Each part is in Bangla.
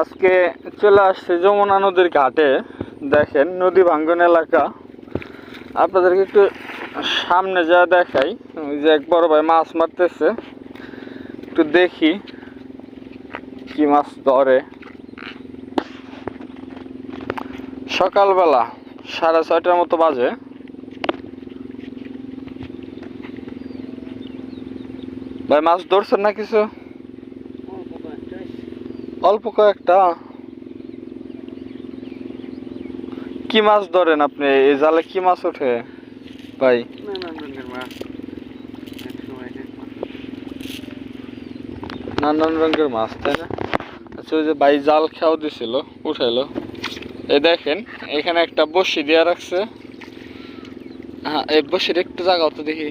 আজকে চলে আসছে যমুনা নদীর ঘাটে। দেখেন, নদী ভাঙ্গন এলাকা। আপনাদেরকে একটু সামনে যা দেখাই, ওই যে এক বড় ভাই মাছ মারতেছে। একটু দেখি কি মাছ ধরে। সকালবেলা সাড়ে ছয়টার মতো বাজে। ভাই, মাছ ধরছেন না কিছু? অল্প কয়েকটা। কি মাছ ধরেন আপনি? এই জালে কি মাছ ওঠে? ভাই। নানান রঙের মাছ তাই না? আচ্ছা ওই যে ভাই জাল খেয়াও দিছিল উঠাইলো। এই দেখেন এখানে একটা বসি দেওয়া রাখছে। হ্যাঁ এই বসির একটু জায়গা তো দেখি।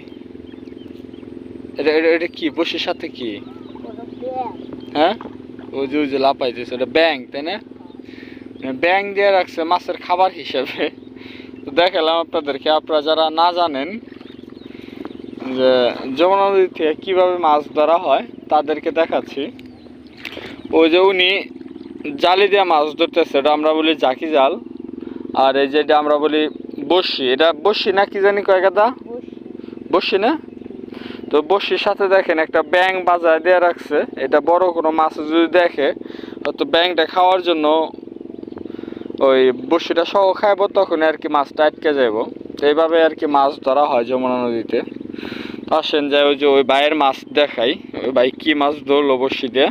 এটা এটা এটা কি? বসির সাথে কি? হ্যাঁ? ওই যে ওই যে লাপাইতেছে ওটা ব্যাং তাই না? ব্যাং দিয়ে রাখছে মাছের খাবার হিসেবে। তো দেখালাম আপনাদেরকে আপনারা যারা না জানেন যে যমুনা নদী থেকে কীভাবে মাছ ধরা হয় তাদেরকে দেখাচ্ছি। ওই যে উনি জালি দিয়ে মাছ ধরতেছে এটা আমরা বলি জাকি জাল। আর এই যেটা আমরা বলি বসি এটা বসি না কি জানি কয় কথা বসি না? তো বসির সাথে দেখেন একটা ব্যাং বাজায় দিয়ে রাখছে। এটা বড় কোনো মাছ যদি দেখে তো ব্যাংটা খাওয়ার জন্য ওই বসিটা সহ খাইব তখন আর কি মাছটা আটকে যাইব। তো এইভাবে আর কি মাছ ধরা হয় যমুনা নদীতে। আসেন যাই, ওই যে ওই ভাইয়ের মাছ দেখাই। ওই ভাই কি মাছ ধরলো বসি দিয়ে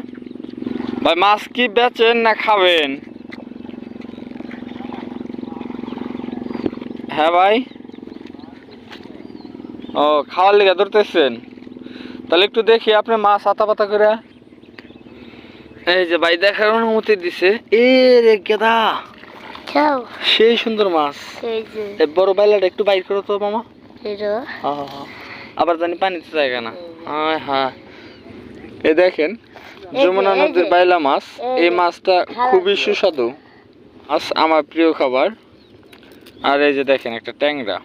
ভাই, মাছ কি বেচেন না খাবেন? হ্যাঁ ভাই? ও খাওয়ার লেগে ধরতেছেন। তাহলে একটু দেখি আপনি মাছ আতা পাতা করে। এই যে ভাই দেখার অনুমতি দিছে। এ রে গেদা। সেই সুন্দর মাছ। এই যে। বড় বাইলাটা একটু বাইর করো তো মামা। আবার জানি পানিতে জায়গা না। হ্যাঁ হ্যাঁ। এই দেখেন যমুনা নদীর। বাইলা মাছ। এই এই মাছটা খুবই সুস্বাদু। মাছ আমার প্রিয় খাবার। আর এই যে দেখেন একটা ট্যাংরা।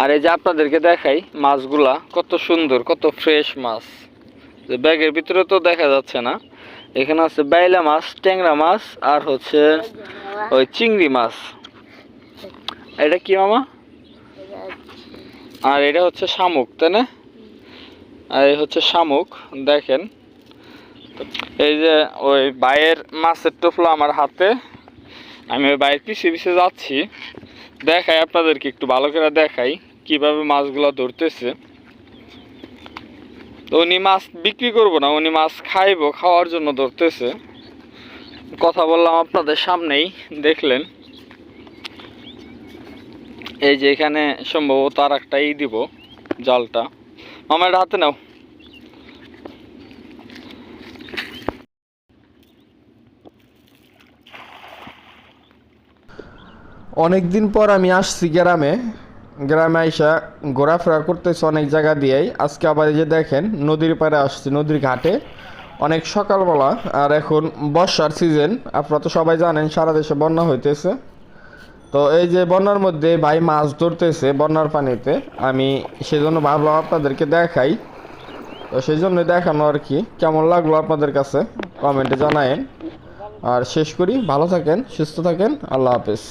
আর এই যে আপনাদেরকে দেখাই মাছগুলা, কত সুন্দর, কত ফ্রেশ মাছ। যে ব্যাগের ভিতরে তো দেখা যাচ্ছে না। এখানে আছে বাইলা মাছ, ট্যাংরা মাছ, আর হচ্ছে ওই চিংড়ি মাছ। এটা কি মামা? আর এটা হচ্ছে শামুক, তাই না? আর এই হচ্ছে শামুক, দেখেন। এই যে ওই বাইয়ের মাছের টোপলো আমার হাতে। আমি ওই বাইয়ের পিছিয়ে পিছিয়ে যাচ্ছি। দেখাই আপনাদেরকে একটু ভালো করে দেখাই কীভাবে মাছগুলো ধরতেছে। তো উনি মাছ বিক্রি করব না, উনি মাছ খাইবো, খাওয়ার জন্য ধরতেছে। কথা বললাম আপনাদের সামনেই, দেখলেন। এই যে এখানে সম্ভবত আর একটাই দিব, জালটা। আমার হাতে নাও। অনেক দিন পর আমি আসছি গ্রামে। গ্রামে আইসা ঘোরাফেরা করতেছি অনেক জায়গা দিয়েই। আজকে আবার এই যে দেখেন, নদীর পাড়ে আসছি, নদীর ঘাটে। অনেক সকালবেলা, আর এখন বর্ষার সিজন আপনারা তো সবাই জানেন, সারা দেশে বন্যা হইতেছে। তো এই যে বন্যার মধ্যে ভাই মাছ ধরতেছে বন্যার পানিতে। আমি সেজন্য ভাবলাম আপনাদেরকে দেখাই। তো সেই জন্য দেখানো আর কি। কেমন লাগল আপনাদের কাছে? কমেন্টে জানায়েন। আর শেষ করি। ভালো থাকেন, সুস্থ থাকেন। আল্লাহ হাফেজ।